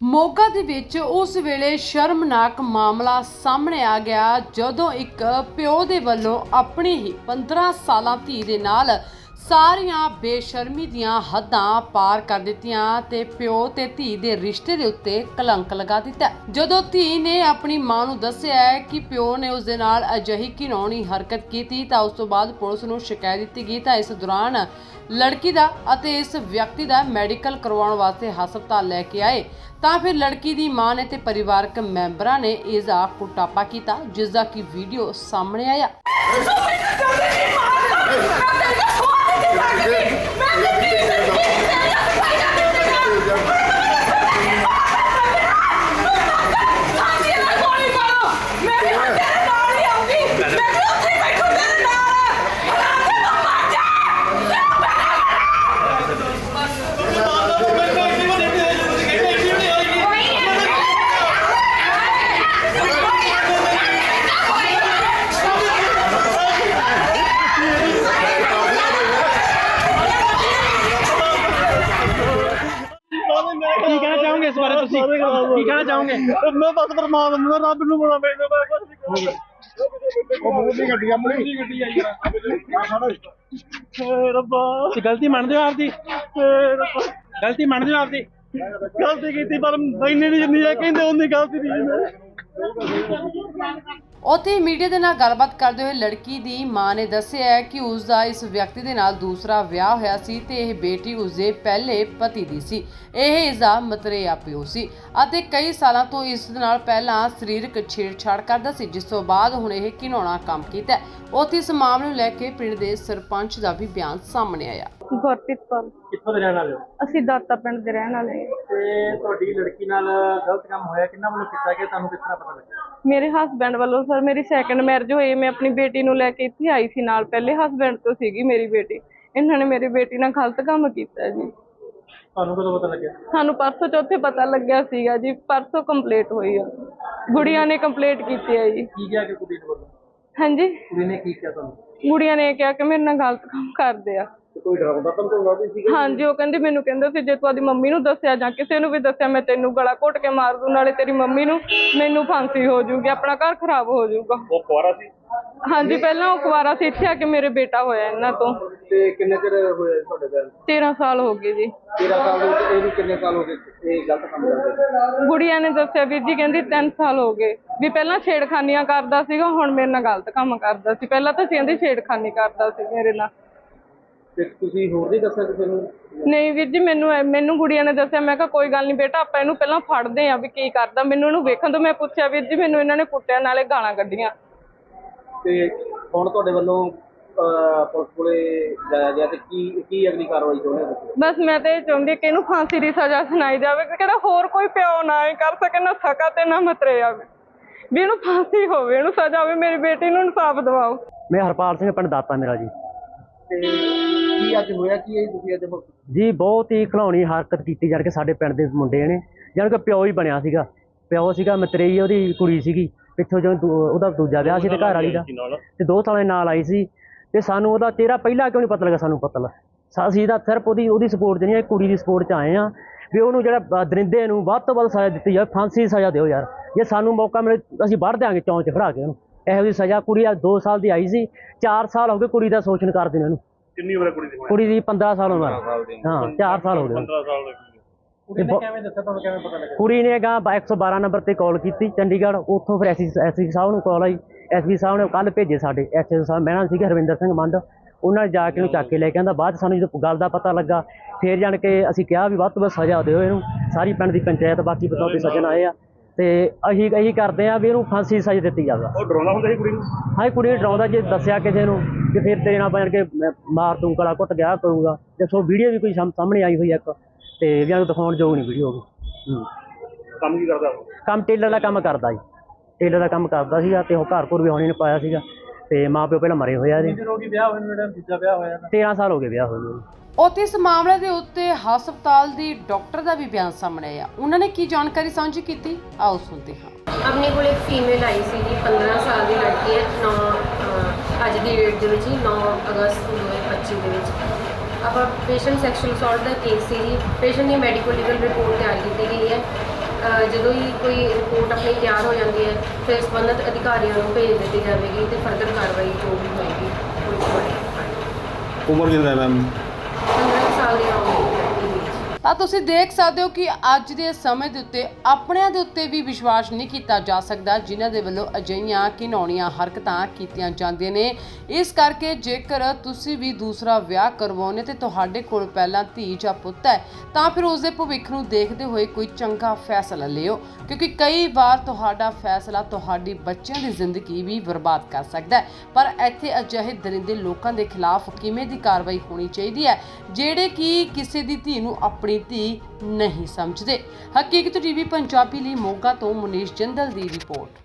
ਮੋਗਾ ਦੇ ਵਿੱਚ ਉਸ ਵੇਲੇ ਸ਼ਰਮਨਾਕ ਮਾਮਲਾ ਸਾਹਮਣੇ ਆ ਗਿਆ ਜਦੋਂ ਇੱਕ ਪਿਓ ਦੇ ਵੱਲੋਂ ਆਪਣੀ ਹੀ 15 ਸਾਲਾਂ ਧੀ ਦੇ ਨਾਲ ਸਾਰੀਆਂ ਬੇਸ਼ਰਮੀ ਦੀਆਂ ਹੱਦਾਂ ਪਾਰ ਕਰ ਦਿੱਤੀਆਂ ਤੇ ਪਿਓ ਤੇ ਧੀ ਦੇ ਰਿਸ਼ਤੇ ਦੇ ਉੱਤੇ ਕਲੰਕ ਲਗਾ ਦਿੱਤਾ। ਜਦੋਂ ਧੀ ਨੇ ਆਪਣੀ ਮਾਂ ਨੂੰ ਦੱਸਿਆ ਕਿ ਪਿਓ ਨੇ ਉਸ ਦੇ ਨਾਲ ਅਜਿਹੀ ਘਿਨੌਣੀ ਹਰਕਤ ਕੀਤੀ ਤਾਂ ਉਸ ਤੋਂ ਬਾਅਦ ਪੁਲਿਸ ਨੂੰ ਸ਼ਿਕਾਇਤ ਦਿੱਤੀ ਗਈ ਤਾਂ ਇਸ ਦੌਰਾਨ ਲੜਕੀ ਦਾ ਅਤੇ ਇਸ ਵਿਅਕਤੀ ਦਾ ਮੈਡੀਕਲ ਕਰਵਾਉਣ ਵਾਸਤੇ ਹਸਪਤਾਲ ਲੈ ਕੇ ਆਏ। ਤਾਂ ਫਿਰ ਲੜਕੀ ਦੀ ਮਾਂ ਨੇ ਤੇ ਪਰਿਵਾਰਕ ਮੈਂਬਰਾਂ ਨੇ ਇਸ ਦਾ ਕੁਟਾਪਾ ਕੀਤਾ, ਜਿਸ ਦਾ ਕਿ ਵੀਡੀਓ ਸਾਹਮਣੇ ਆਇਆ। Mathis, that's I think it's hard to be. ਕੀ ਕਹਿਣਾ ਚਾਹੋਗੇ? ਮੈਂ ਬਸ ਪਰਮਾਤਮਾ ਦਾ ਰੱਬ ਨੂੰ ਬਣਾ ਬੈਠਾ ਮੈਂ ਕੁਝ ਨਹੀਂ ਉਹ ਬਹੁਤ ਦੀ ਗੱਡੀ ਆਪਣੀ ਗੱਡੀ ਰੱਬਾ। ਗਲਤੀ ਮੰਨਦੇ ਹੋ ਆਪਦੀ? ਗਲਤੀ ਮੰਨਦੇ ਹੋ ਆਪਦੀ? ਗਲਤੀ ਕੀਤੀ ਪਰ ਇੰਨੀ ਨਹੀਂ ਜਿੰਨੀ ਕਹਿੰਦੇ ਉਨੀ ਗਲਤੀ ਨਹੀਂ ਮੈਂ। ਉੱਥੇ ਮੀਡੀਆ ਦੇ ਨਾਲ ਗੱਲਬਾਤ ਕਰਦੇ ਹੋਏ ਲੜਕੀ ਦੀ ਮਾਂ ਨੇ ਦੱਸਿਆ ਹੈ ਕਿ ਉਸ ਦਾ ਇਸ ਵਿਅਕਤੀ ਦੇ ਨਾਲ ਦੂਸਰਾ ਵਿਆਹ ਹੋਇਆ ਸੀ ਤੇ ਇਹ ਬੇਟੀ ਉਸ ਦੇ ਪਹਿਲੇ ਪਤੀ ਦੀ ਸੀ। ਇਹ ਇਸ ਦਾ ਮਤਰੇਆ ਪਿਓ ਸੀ ਅਤੇ ਕਈ ਸਾਲਾਂ ਤੋਂ ਇਸ ਦੇ ਨਾਲ ਪਹਿਲਾਂ ਸਰੀਰਕ ਛੇੜਛਾੜ ਕਰਦਾ ਸੀ, ਜਿਸ ਤੋਂ ਬਾਅਦ ਹੁਣ ਇਹ ਘਿਨਾਉਣਾ ਕੰਮ ਕੀਤਾ ਉੱਥੇ ਇਸ ਮਾਮਲੇ ਨੂੰ ਲੈ ਕੇ ਪਿੰਡ ਦੇ ਸਰਪੰਚ ਦਾ ਵੀ ਬਿਆਨ ਸਾਹਮਣੇ ਆਇਆ। ਗੁਰਪ੍ਰੀਤ ਕੌਰ। ਕਿੱਥੋਂ ਦੇ ਰਹਿਣ ਵਾਲੇ ਹੋ? ਅਸੀਂ ਦਾਤਾ ਪਿੰਡ ਦੇ ਰਹਿਣ ਵਾਲੇ ਹਾਂ। ਤੇ ਤੁਹਾਡੀ ਲੜਕੀ ਨਾਲ ਗਲਤ ਕੰਮ ਹੋਇਆ ਕਿੰਨਾ ਵੱਲੋਂ ਕੀਤਾ ਗਿਆ ਤੁਹਾਨੂੰ ਕਿਸ ਤਰ੍ਹਾਂ ਪਤਾ ਲੱਗਿਆ? ਮੇਰੇ ਹਸਬੰਡ ਵੱਲੋਂ ਸਰ ਮੇਰੀ ਸੈਕੰਡ ਮੈਰਿਜ ਹੋਈ ਮੈਂ ਆਪਣੀ ਬੇਟੀ ਨੂੰ ਲੈ ਕੇ ਇੱਥੇ ਆਈ ਸੀ ਨਾਲ ਪਹਿਲੇ ਹਸਬੰਡ ਤੋਂ ਸੀਗੀ ਮੇਰੀ ਬੇਟੀ। ਇਹਨਾਂ ਨੇ ਮੇਰੀ ਬੇਟੀ ਨਾਲ ਗਲਤ ਕੰਮ ਕੀਤਾ ਜੀ। ਤੁਹਾਨੂੰ ਕਦੋਂ ਪਤਾ ਲੱਗਿਆ? ਸਾਨੂੰ ਪਰਸੋਂ ਚੌਥੇ ਪਤਾ ਲੱਗਿਆ ਸੀਗਾ ਜੀ ਪਰਸੋਂ ਕੰਪਲੀਟ ਹੋਈ ਆ। ਗੁੜੀਆਂ ਨੇ ਕੰਪਲੀਟ ਕੀਤੀ ਹੈ ਜੀ। ਕੀ ਕਿਹਾ ਕਿ ਕੁੜੀ ਨੇ ਹਾਂਜੀ? ਕੁੜੀ ਨੇ ਕੀ ਕਿਹਾ ਤੁਹਾਨੂੰ? ਗੁੜੀਆਂ ਨੇ ਕਿਹਾ ਕਿ ਮੇਰੇ ਨਾਲ ਗਲਤ ਕੰਮ ਕਰਦੇ ਆ। ਕੋਈ ਡਰਾਉਂਦਾ ਤਾਂ ਕੋਈ ਵਾਦੀ ਸੀ ਹਾਂਜੀ ਉਹ ਕਹਿੰਦੀ ਮੈਨੂੰ ਕਹਿੰਦਾ ਸੀ ਜੇ ਤੂੰ ਆਦੀ ਮੰਮੀ ਨੂੰ ਦੱਸਿਆ ਜਾਂ ਕਿਸੇ ਨੂੰ ਵੀ ਦੱਸਿਆ ਮੈਂ ਤੈਨੂੰ ਗਲਾ ਘੋਟ ਕੇ ਮਾਰ ਦੂੰ ਨਾਲੇ ਤੇਰੀ ਮੰਮੀ ਨੂੰ ਮੈਨੂੰ ਫਾਂਸੀ ਹੋ ਜਾਊਗੀ ਆਪਣਾ ਘਰ ਖਰਾਬ ਹੋ ਜਾਊਗਾ ਉਹ ਕੁਆਰਾ ਸੀ? ਹਾਂਜੀ ਪਹਿਲਾਂ ਉਹ ਕੁਵਾਰਾ ਸੀ ਇੱਥੇ ਆ ਕੇ ਮੇਰੇ ਬੇਟਾ ਹੋਇਆ ਇਹਨਾਂ ਤੋਂ। ਤੇ ਕਿੰਨੇ ਚਿਰ ਹੋਏ ਤੁਹਾਡੇ ਬਿਆਨ 13 ਸਾਲ ਹੋ ਗਏ ਜੀ। 13 ਸਾਲ ਦੇ ਵਿੱਚ ਇਹ ਵੀ ਕਿੰਨੇ ਸਾਲ ਹੋ ਗਏ ਇਹ ਗਲਤ ਕੰਮ ਕਰਦੇ? ਗੁੜੀਆ ਨੇ ਦੱਸਿਆ ਵੀਰ ਜੀ ਕਹਿੰਦੀ 3 ਸਾਲ ਹੋ ਗਏ। ਵੀ ਪਹਿਲਾਂ ਛੇੜਖਾਨੀਆਂ ਕਰਦਾ ਸੀਗਾ ਹੁਣ ਮੇਰੇ ਨਾਲ ਗਲਤ ਕੰਮ ਕਰਦਾ ਸੀ। ਪਹਿਲਾਂ ਤਾਂ ਕਹਿੰਦੀ ਛੇੜਖਾਨੀ ਕਰਦਾ ਸੀ ਮੇਰੇ ਨਾਲ। ਤੇ ਤੁਸੀਂ ਹੋਰ ਨਹੀਂ ਦੱਸਿਆ ਕਿਸੇ ਨੂੰ? ਨਹੀਂ ਵੀਰ ਜੀ ਮੈਨੂੰ ਮੈਨੂੰ ਗੁੜੀਆ ਨੇ ਦੱਸਿਆ ਮੈਂ ਕਿਹਾ ਕੋਈ ਗੱਲ ਨਹੀਂ ਬੇਟਾ ਆਪਾਂ ਇਹਨੂੰ ਪਹਿਲਾਂ ਫੜਦੇ ਆਂ ਵੀ ਕੀ ਕਰਦਾ। ਮੈਨੂੰ ਇਹਨੂੰ ਵੇਖਣ ਤੋਂ ਮੈਂ ਪੁੱਛਿਆ ਵੀਰ ਜੀ ਮੈਨੂੰ ਇਹਨਾਂ ਨੇ ਕੁੱਟਿਆ ਨਾਲੇ ਗਾਲਾਂ ਕੱਢੀਆਂ। ਤੇ ਹੁਣ ਤੁਹਾਡੇ ਵੱਲੋਂ ਪੁਲਿਸ ਕੋਲੇ ਜਾਇਆ ਗਿਆ ਤੇ ਕੀ ਕੀ ਅਗਲੀ ਕਾਰਵਾਈ ਚਾਹੁੰਦੇ ਹੋ ਤੁਸੀਂ? ਬਸ ਮੈਂ ਤਾਂ ਇਹ ਚਾਹੁੰਦੀ ਹਾਂ ਕਿ ਇਹਨੂੰ ਫਾਂਸੀ ਦੀ ਸਜ਼ਾ ਸੁਣਾਈ ਜਾਵੇ ਕਿ ਕਿਹੜਾ ਹੋਰ ਕੋਈ ਪਿਓ ਨਾ ਇਹ ਕਰ ਸਕੇ ਨਾ ਸਕਾ ਤੇ ਨਾ ਮਤਰੇ ਆਵੇ। ਵੀ ਇਹਨੂੰ ਫਾਂਸੀ ਹੋਵੇ ਇਹਨੂੰ ਸਜ਼ਾ ਹੋਵੇ ਮੇਰੀ ਬੇਟੀ ਨੂੰ ਇਨਸਾਫ ਦਿਵਾਓ। ਮੈਂ ਹਰਪਾਲ ਸਿੰਘ ਪਿੰਡ ਦਾਤਾ ਮੇਰਾ ਜੀ। ਤੇ ਕੀ ਅੱਜ ਹੋਇਆ ਕੀ ਹੈ ਤੁਸੀਂ ਅੱਜ ਹੋ- ਜੀ ਬਹੁਤ ਹੀ ਖਿਲਾਉਣੀ ਹਰਕਤ ਕੀਤੀ ਜਾਣ ਕੇ ਸਾਡੇ ਪਿੰਡ ਦੇ ਮੁੰਡੇ ਨੇ। ਜਾਣ ਕੇ ਪਿਓ ਹੀ ਬਣਿਆ ਸੀਗਾ। ਪਿਓ ਸੀਗਾ ਮਤਰੇਈ ਉਹਦੀ ਕੁੜੀ ਸੀਗੀ। ਪਿੱਛੋਂ ਜਦੋਂ ਦੂ- ਉਹਦਾ ਦੂਜਾ ਵਿਆਹ ਸੀ ਤੇ ਘਰ ਵਾਲੀ ਦਾ। ਤੇ ਦੋ ਸਾਲਾਂ ਨਾਲ ਆਈ ਸੀ। ਤੇ ਸਾਨੂੰ ਉਹਦਾ ਚਿਹਰਾ ਪਹਿਲਾਂ ਕਿਉਂ ਨਹੀਂ ਪਤਾ ਲੱਗਾ ਸਾਨੂੰ ਪਤਾ ਲੱਗਾ? ਅਸੀਂ ਤਾਂ ਸਿਰਫ ਉਹਦੀ ਉਹਦੀ ਸਪੋਰਟ 'ਚ ਨਹੀਂ ਇਹ ਕੁੜੀ ਦੀ ਸਪੋਰਟ 'ਚ ਆਏ ਆ ਵੀ ਉਹਨੂੰ ਜਿਹੜਾ ਅ, ਦਰਿੰਦੇ ਨੂੰ ਵੱਧ ਤੋਂ ਵੱਧ ਸਜ਼ਾ ਦਿੱਤੀ ਜਾਵੇ ਫਾਂਸੀ ਦੀ ਸਜ਼ਾ ਦਿਓ ਯਾਰ। ਜੇ ਸਾਨੂੰ ਮੌਕਾ ਮਿਲੇ ਅਸੀਂ ਵੱਢ ਦਿਆਂਗੇ ਚੌਂਚ 'ਚ ਖੜਾ ਕੇ ਉਹਨੂੰ। ਇਹੋ ਜਿਹੀ ਸਜ਼ਾ ਕੁੜੀ ਆ 2 ਸਾਲ ਦੀ ਆਈ ਸੀ। 4 ਸਾਲ ਹੋ ਗਏ ਕੁੜੀ ਦਾ ਸ਼ੋਸ਼ਣ ਕਰਦੇ ਨੇ। ਉਹਨੂੰ ਕਿੰਨੀ ਉਮਰ ਹੈ ਕੁੜੀ ਦੀ? ਕੁੜੀ ਦੀ 15 ਸਾਲ ਉਮਰ। ਹਾਂ। 4 ਸਾਲ ਹੋ ਗਏ। 15 ਸਾਲ ਕੁੜੀ ਨੇ ਕਿਵੇਂ ਦੱਸਿਆ? ਤੁਹਾਨੂੰ ਕਿਵੇਂ ਪਤਾ ਲੱਗਿਆ? ਕੁੜੀ ਨੇ ਗਾ 112 ਨੰਬਰ ਤੇ ਕਾਲ ਕੀਤੀ ਚੰਡੀਗੜ੍ਹ। ਉੱਥੋਂ ਫਿਰ ਐਸਪੀ ਐਸਪੀ ਸਾਹਿਬ ਨੂੰ ਕਾਲ ਆਈ। ਐਸਪੀ ਸਾਹਿਬ ਨੇ ਕੱਲ ਭੇਜੇ ਸਾਡੇ। ਐਸਪੀ ਸਾਹਿਬ ਮੈਂ ਨਾਲ ਸੀਗੇ ਹਰਵਿੰਦਰ ਸਿੰਘ ਮੰਡ। ਉਹਨਾਂ ਨੇ ਜਾ ਕੇ ਉਹਨੂੰ ਚੱਕ ਕੇ ਲੈ ਕੇ ਆਂਦਾ। ਬਾਅਦ 'ਚ ਸਾਨੂੰ ਜਦੋਂ ਗੱਲ ਦਾ ਪਤਾ ਲੱਗਾ ਫੇਰ ਜਾਣ ਕੇ ਅਸੀਂ ਕਿਹਾ ਵੀ ਵੱਧ ਤੋਂ ਵੱਧ ਸਜ਼ਾ ਦਿਓ ਇਹਨੂੰ। ਸਾਰੀ ਪਿੰਡ ਦੀ ਪੰਚਾਇਤ ਬਾਕੀ ਬਤੌਤੇ ਸੱਜਣ ਆਏ ਆ। ਤੇ ਅਸੀਂ ਇਹੀ ਕਰਦੇ ਆ ਵੀ ਇਹਨੂੰ ਫਾਂਸੀ ਸਜ਼ਾ ਦਿੱਤੀ ਜਾਵੇ। ਉਹ ਡਰਾਉਂਦਾ ਹੁੰਦਾ ਸੀ ਕੁੜੀ ਨੂੰ? ਹਾਂ ਕੁੜੀ ਨੂੰ ਡਰਾਉਂਦਾ ਜੇ ਦੱਸਿਆ ਕਿਸੇ ਨੂੰ। ਕਿ ਫਿਰ ਤੇਰੇ ਨਾਲ ਬਣ ਕੇ ਮੈਂ ਮਾਰ ਦੂੰ ਗਲਾ ਘੁੱਟ ਗਿਆ ਕਰੂੰਗਾ। ਤੇ ਸੋ ਵੀਡੀਓ ਵੀ ਕੋਈ ਸਾਹਮ- ਸਾਹਮਣੇ ਆਈ ਹੋਈ ਇੱਕ ਤੇ ਵੀ ਉਹਨੂੰ ਦਿਖਾਉਣ ਯੋਗ ਨਹੀਂ ਵੀਡੀਓ ਹੂੰ। ਕੰਮ ਕੀ ਕਰਦਾ ਉਹ? ਕੰਮ ਟੇਲਰ ਦਾ ਕੰਮ ਕਰਦਾ ਜੀ। ਟੇਲਰ ਦਾ ਕੰਮ ਕਰਦਾ ਸੀਗਾ ਤੇ ਉਹ ਘਰ ਘਰ ਵੀ ਆਉਣੇ ਨੇ ਪਾਇਆ ਸੀਗਾ। ਤੇ ਮਾਂ ਪਿਓ ਪਹਿਲਾਂ ਮਰੇ ਹੋਏ ਆ ਜੀ ਕਿੰਨੇ ਰੋਗੀ ਵਿਆਹ ਨੇ ਜਿਹੜਾ ਦੂਜਾ ਵਿਆਹ ਹੋਇਆ ਨਾ? 13 ਸਾਲ ਹੋ ਗਏ ਵਿਆਹ ਹੋਏ ਨੂੰ। ਉੱਥੇ ਇਸ ਮਾਮਲੇ ਦੇ ਉੱਤੇ ਹਸਪਤਾਲ ਦੀ ਡਾਕਟਰ ਦਾ ਵੀ ਬਿਆਨ ਸਾਹਮਣੇ ਆਇਆ। ਉਹਨਾਂ ਨੇ ਕੀ ਜਾਣਕਾਰੀ ਸਾਂਝੀ ਕੀਤੀ? ਆਓ ਸੁਣਦੇ ਹਾਂ। ਆਪਣੇ ਕੋਲ ਇੱਕ ਫੀਮੇਲ ਆਈ ਸੀ ਜੀ 15 ਸਾਲ ਦੀ ਲੜਕੀ ਹੈ 9 ਅੱਜ ਦੀ ਡੇਟ ਦੇ ਵਿੱਚ ਹੀ 9 ਅਗਸਤ 2025 ਦੇ ਵਿੱਚ। ਆਪਾਂ ਪੇਸ਼ੈਂਟ ਸੈਕਸ਼ੂਅਲ ਅਸੌਲਟ ਦਾ ਕੇਸ ਸੀ ਜੀ। ਪੇਸ਼ੈਂਟ ਦੀ ਮੈਡੀਕਲ ਲੀਗਲ ਰਿਪੋਰਟ ਤਿਆਰ ਕੀਤੀ ਗਈ ਹੈ। ਜਦੋਂ ਹੀ ਕੋਈ ਰਿਪੋਰਟ ਆਪਣੀ ਤਿਆਰ ਹੋ ਜਾਂਦੀ ਹੈ ਫਿਰ ਸੰਬੰਧਿਤ ਅਧਿਕਾਰੀਆਂ ਨੂੰ ਭੇਜ ਦਿੱਤੀ ਜਾਵੇਗੀ ਤੇ ਫਰਦਰ ਕਾਰਵਾਈ ਜੋ ਵੀ ਹੋਏਗੀ ਉਮਰ ਕਿੰਨਾ ਹੈ ਮੈਮ? 15 ਸਾਲ ਦੀ ਹੋਵੇਗੀ ਤਾਂ ਤੁਸੀਂ ਦੇਖ ਸਕਦੇ ਹੋ ਕਿ ਅੱਜ ਦੇ ਸਮੇਂ ਦੇ ਉੱਤੇ ਆਪਣਿਆਂ ਦੇ ਉੱਤੇ ਵੀ ਵਿਸ਼ਵਾਸ ਨਹੀਂ ਕੀਤਾ ਜਾ ਸਕਦਾ, ਜਿਨ੍ਹਾਂ ਦੇ ਵੱਲੋਂ ਅਜਿਹੀਆਂ ਘਿਨਾਉਣੀਆਂ ਹਰਕਤਾਂ ਕੀਤੀਆਂ ਜਾਂਦੀਆਂ ਨੇ। ਇਸ ਕਰਕੇ ਜੇਕਰ ਤੁਸੀਂ ਵੀ ਦੂਸਰਾ ਵਿਆਹ ਕਰਵਾਉਣੇ ਤੇ ਤੁਹਾਡੇ ਕੋਲ ਪਹਿਲਾਂ ਧੀ ਜਾਂ ਪੁੱਤ ਹੈ, ਤਾਂ ਫਿਰ ਉਸ ਦੇ ਭਵਿੱਖ ਨੂੰ ਦੇਖਦੇ ਹੋਏ ਕੋਈ ਚੰਗਾ ਫੈਸਲਾ ਲਿਓ, ਕਿਉਂਕਿ ਕਈ ਵਾਰ ਤੁਹਾਡਾ ਫੈਸਲਾ ਤੁਹਾਡੀ ਬੱਚਿਆਂ ਦੀ ਜ਼ਿੰਦਗੀ ਵੀ ਬਰਬਾਦ ਕਰ ਸਕਦਾ ਹੈ। ਪਰ ਇੱਥੇ ਅਜਿਹੇ ਦਰਿੰਦੇ ਲੋਕਾਂ ਦੇ ਖਿਲਾਫ ਕਿਵੇਂ ਦੀ ਕਾਰਵਾਈ ਹੋਣੀ ਚਾਹੀਦੀ ਹੈ, ਜਿਹੜੇ ਕਿ ਕਿਸੇ ਦੀ ਧੀ ਨੂੰ ਆਪਣੀ ਧੀ ਨਹੀਂ ਸਮਝਦੇ। ਹਕੀਕਤ ਟੀਵੀ ਪੰਜਾਬੀ ਲਈ ਮੋਗਾ ਤੋਂ ਮੁਨੀਸ਼ ਜਿੰਦਲ ਦੀ ਰਿਪੋਰਟ।